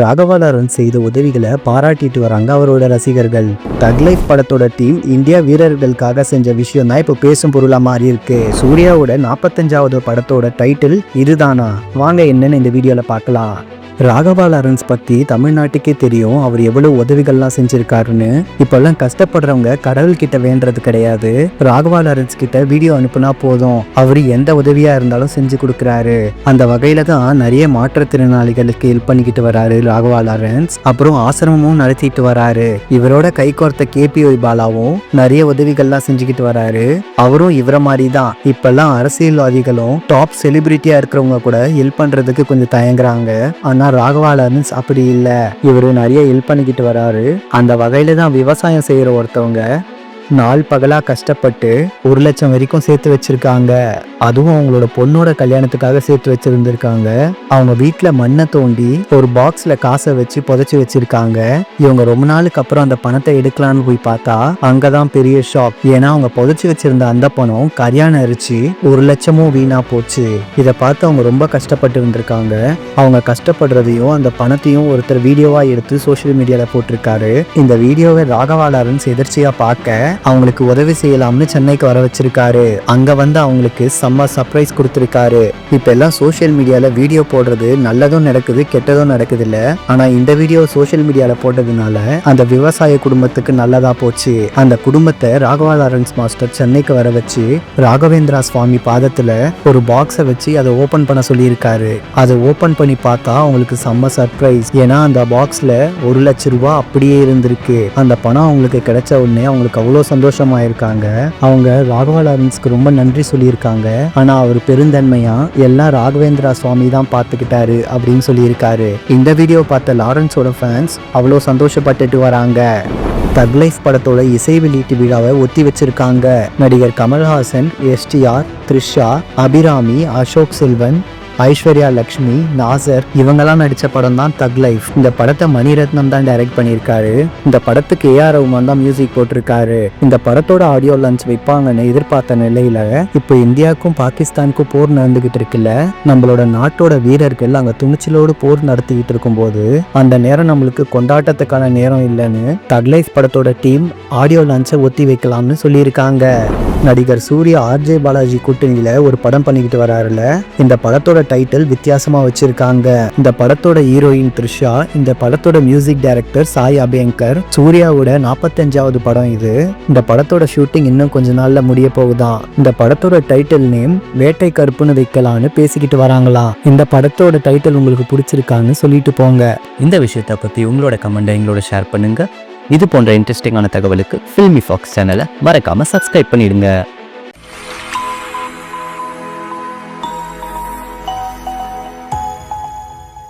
ராகவாலரன் செய்த உதவிகளை பாராட்டிட்டு வராங்க அவரோட ரசிகர்கள். தக் லைஃப் படத்தோட டீம் இந்தியா வீரர்களுக்காக செஞ்ச விஷயம் தான் இப்போ பேசும் பொருளா மாறி இருக்கு. சூர்யாவோட நாற்பத்தஞ்சாவது படத்தோட டைட்டில் இதுதானா? வாங்க என்னன்னு இந்த வீடியோல பார்க்கலாம். ராகவா லாரன்ஸ் பற்றி தமிழ்நாட்டுக்கே தெரியும். அவர் எவ்வளவு உதவிகள்லாம் செஞ்சிருக்காருன்னு. இப்போல்லாம் கஷ்டப்படுறவங்க கடவுள் கிட்ட வேண்டது கிடையாது. ராகவா லாரன்ஸ் கிட்ட வீடியோ அனுப்புனா போதும். அவர் எந்த உதவியா இருந்தாலும் செஞ்சு கொடுக்குறாரு. அந்த வகையில தான் நிறைய மாற்றுத்திறனாளிகளுக்கு ஹெல்ப் பண்ணிக்கிட்டு வராரு ராகவா லாரன்ஸ். அப்புறம் ஆசிரமமும் நடத்திட்டு வராரு. இவரோட கை கோர்த்த கேபிஒய் பாலாவும் நிறைய உதவிகள்லாம் செஞ்சுக்கிட்டு வராரு. அவரும் இவர மாதிரி தான். இப்பெல்லாம் அரசியல்வாதிகளும் டாப் செலிபிரிட்டியா இருக்கிறவங்க கூட ஹெல்ப் பண்றதுக்கு கொஞ்சம் தயங்குறாங்க. ஆனா ராகவாலன்ஸ் அப்படி இல்லை. இவரு நிறைய ஹெல்ப் பண்ணிக்கிட்டு வராரு. அந்த வகையில தான் விவசாயம் செய்யற ஒருத்தவங்க நாள் பகலா கஷ்டப்பட்டு ஒரு லட்சம் வரைக்கும் சேர்த்து வச்சிருக்காங்க. அதுவும் அவங்களோட பொண்ணோட கல்யாணத்துக்காக சேர்த்து வச்சிருந்திருக்காங்க. அவங்க வீட்டுல மண்ணை தோண்டி ஒரு பாக்ஸ்ல காசை வச்சு புதைச்சி வச்சிருக்காங்க. இவங்க ரொம்ப நாளுக்கு அப்புறம் அந்த பணத்தை எடுக்கலாம்னு போய் பார்த்தா அங்கதான் பெரிய ஷாக் ஏன்னா அவங்க புதைச்சி வச்சிருந்த அந்த பணம் கரியான அரிச்சு ஒரு லட்சமும் வீணா போச்சு. இதை பார்த்து அவங்க ரொம்ப கஷ்டப்பட்டு இருந்திருக்காங்க. அவங்க கஷ்டப்படுறதையும் அந்த பணத்தையும் ஒருத்தர் வீடியோவா எடுத்து சோஷியல் மீடியால போட்டிருக்காரு. இந்த வீடியோவை ராகவா எதிர்ச்சியா பார்க்க அவங்களுக்கு உதவி செய்யலாம்னு சென்னைக்கு வர வச்சிருக்காரு. அங்க வந்து அவங்களுக்கு செம்ம சர்ப்ரைஸ் கொடுத்துருக்காரு. இப்ப எல்லாம் சோஷியல் மீடியால வீடியோ போடுறது நல்லதும் நடக்குது கெட்டதும் நடக்குது இல்ல ஆனா இந்த வீடியோ சோஷியல் மீடியால போட்டதுனால அந்த விவசாய குடும்பத்துக்கு நல்லதா போச்சு. அந்த குடும்பத்தை ராகவா லாரன்ஸ் மாஸ்டர் சென்னைக்கு வர வச்சு ராகவேந்திரா சுவாமி பாதத்துல ஒரு பாக்ஸை வச்சு அதை ஓபன் பண்ண சொல்லியிருக்காரு. அதை ஓபன் பண்ணி பார்த்தா அவங்களுக்கு செம்ம சர்ப்ரைஸ் ஏன்னா அந்த பாக்ஸ்ல ஒரு லட்ச ரூபாய் அப்படியே இருந்திருக்கு. அந்த பணம் அவங்களுக்கு கிடைச்ச உடனே அவங்களுக்கு அவ்வளோ சந்தோஷமா இருக்காங்க அவங்க ராகவாலாரன்ஸ்க்கு ரொம்ப நன்றி சொல்லியிருக்காங்க. ஆனா அவர் பெருந்தன்மையா எல்லாம் ராகவேந்திரா சுவாமி தான் பார்த்துக்கிட்டாரு அப்படின்னு சொல்லியிருக்காரு. இந்த வீடியோ பார்த்த லாரன்ஸோட ஃபேன்ஸ் அவ்வளோ சந்தோஷப்பட்டுட்டு வராங்க. தக் லைஃப் படத்தோட இசை வெளியீட்டு விழாவை ஒத்தி வச்சிருக்காங்க. நடிகர் கமல்ஹாசன் எஸ்டிஆர் த்ரிஷா அபிராமி அசோக் செல்வன் ஐஸ்வர்யா லக்ஷ்மி நாசர் இவங்கெல்லாம் நடித்த படம் தான் தக் லைஃப். இந்த படத்தை மணிரத்னம் தான் டைரக்ட் பண்ணியிருக்காரு. இந்த படத்துக்கு ஏஆர் ரகுமான் தான் மியூசிக் போட்டிருக்காரு. இந்த படத்தோட ஆடியோ லான்ச் வைப்பாங்கன்னு எதிர்பார்த்த நிலையில இப்போ இந்தியாவுக்கும் பாகிஸ்தானுக்கும் போர் நடந்துகிட்டு இருக்குல்ல? நம்மளோட நாட்டோட வீரர்கள் அங்கே துணிச்சலோடு போர் நடத்திக்கிட்டு இருக்கும்போது அந்த நேரம் நம்மளுக்கு கொண்டாட்டத்துக்கான நேரம் இல்லைன்னு தக் லைஃப் படத்தோட டீம் ஆடியோ லான்ச்சை ஒத்தி வைக்கலாம்னு சொல்லியிருக்காங்க. நடிகர் சூர்யா ஆர்ஜே பாலாஜி கூட்டணியில ஒரு படம் பண்ணிக்கிட்டு வராருல இந்த படத்தோட டைட்டில் வித்தியாசமா வச்சிருக்காங்க. இந்த படத்தோட ஹீரோயின் த்ரிஷா இந்த படத்தோட மியூசிக் டைரக்டர் சாய் அபியங்கர் சூர்யாவோட நாற்பத்தஞ்சாவது படம் இது. இந்த படத்தோட ஷூட்டிங் இன்னும் கொஞ்ச நாள்ல முடிய போகுதான். இந்த படத்தோட டைட்டில் நேம் வேட்டை கருப்புன்னு வைக்கலான்னு பேசிக்கிட்டு வராங்களா. இந்த படத்தோட டைட்டில் உங்களுக்கு பிடிச்சிருக்கான்னு சொல்லிட்டு போங்க. இந்த விஷயத்தை பற்றி உங்களோட கமெண்ட்டை எங்களோட ஷேர் பண்ணுங்க. இது போன்ற இன்ட்ரெஸ்டிங்கான தகவலுக்கு ஃபில்மி ஃபாக்ஸ் சேனலை மறக்காம சப்ஸ்கிரைப் பண்ணிடுங்க.